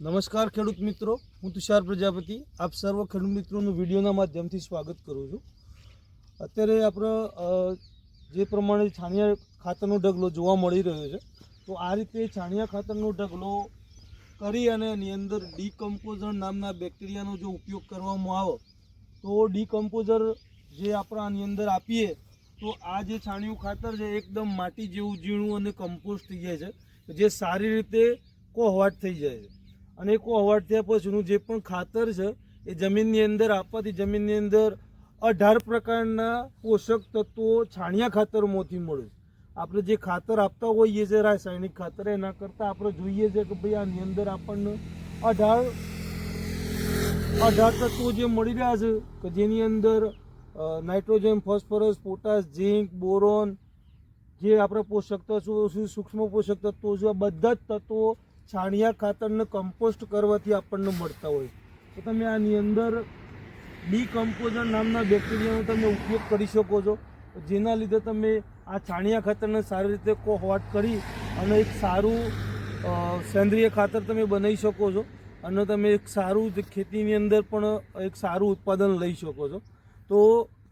નમસ્કાર ખેડૂત મિત્રો, હું તુષાર પ્રજાપતિ. આપ સર્વ ખેડૂત મિત્રોનું વિડીયોના માધ્યમથી સ્વાગત કરું છું. અત્યારે આપણે જે પ્રમાણે છાણિયા ખાતરનો ઢગલો જોવા મળી રહ્યો છે, તો આ રીતે છાણિયા ખાતરનો ઢગલો કરી અને એની અંદર ડીકમ્પોઝર નામના બેક્ટેરિયાનો જો ઉપયોગ કરવામાં આવે, તો ડીકમ્પોઝર જે આપણે આની અંદર આપીએ, તો આ જે છાણિયું ખાતર છે એકદમ માટી જેવું ઝીણું અને કમ્પોસ્ટ થઈ જાય છે, જે સારી રીતે કોહવાટ થઈ જાય છે. અને કોહવાટ થયા પછીનું જે પણ ખાતર છે, એ જમીનની અંદર આપવાથી જમીનની અંદર અઢાર પ્રકારના પોષક તત્વો છાણિયા ખાતરમાંથી મળે છે. આપણે જે ખાતર આપતા હોઈએ છીએ, રાસાયણિક ખાતર, એના કરતાં આપણે જોઈએ છે કે ભાઈ આની અંદર આપણને અઢાર અઢાર તત્વો જે મળી રહ્યા છે, કે જેની અંદર nitrogen phosphorus potash zinc boron જે આપણે પોષક તત્વો છે, સૂક્ષ્મ પોષક તત્વો છે, આ બધા જ તત્વો છાણિયા ખાતરને કમ્પોસ્ટ કરવાથી આપણને મળતા હોય. તો તમે આની અંદર ડીકમ્પોઝર નામના બેક્ટેરિયાનો તમે ઉપયોગ કરી શકો છો. જેના લીધે તમે આ છાણિયા ખાતરને સારી રીતે કોહવાટ કરી અને એક સારું સેન્દ્રિય ખાતર તમે બનાવી શકો છો. અને તમે એક સારું ખેતીની અંદર પણ એક સારું ઉત્પાદન લઈ શકો છો. તો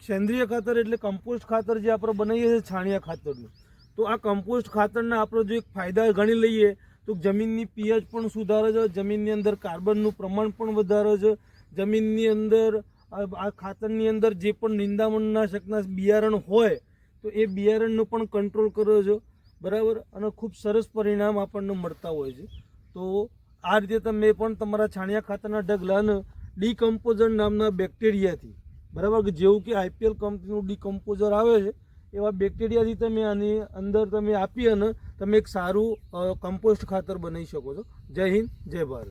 સેન્દ્રિય ખાતર એટલે કમ્પોસ્ટ ખાતર જે આપણે બનાવીએ છીએ છાણિયા ખાતરનું. તો આ કમ્પોસ્ટ ખાતરના આપણે જો એક ફાયદા ગણી લઈએ તો જમીનની પીએચ પણ સુધારે છે, જમીનની અંદર કાર્બનનું પ્રમાણ પણ વધારે છે, જમીનની અંદર આ ખાતરની અંદર જે પણ નિંદામણનાશકના બિયારણ હોય, તો એ બિયારણનું પણ કંટ્રોલ કરે છે, બરાબર? અને ખૂબ સરસ પરિણામ આપણને મળતા હોય છે. તો આ રીતે તમે પણ તમારા છાણિયા ખાતરના ઢગલાને ડીકમ્પોઝર નામના બેક્ટેરિયાથી, બરાબર? જેવું કે આઈપીએલ કંપનીનું ડીકમ્પોઝર આવે છે, એવા બેક્ટેરિયાથી તમે આની અંદર તમે આપી અને તમે એક સારું કમ્પોસ્ટ ખાતર બનાવી શકો છો. જય હિન્દ જય ભારત.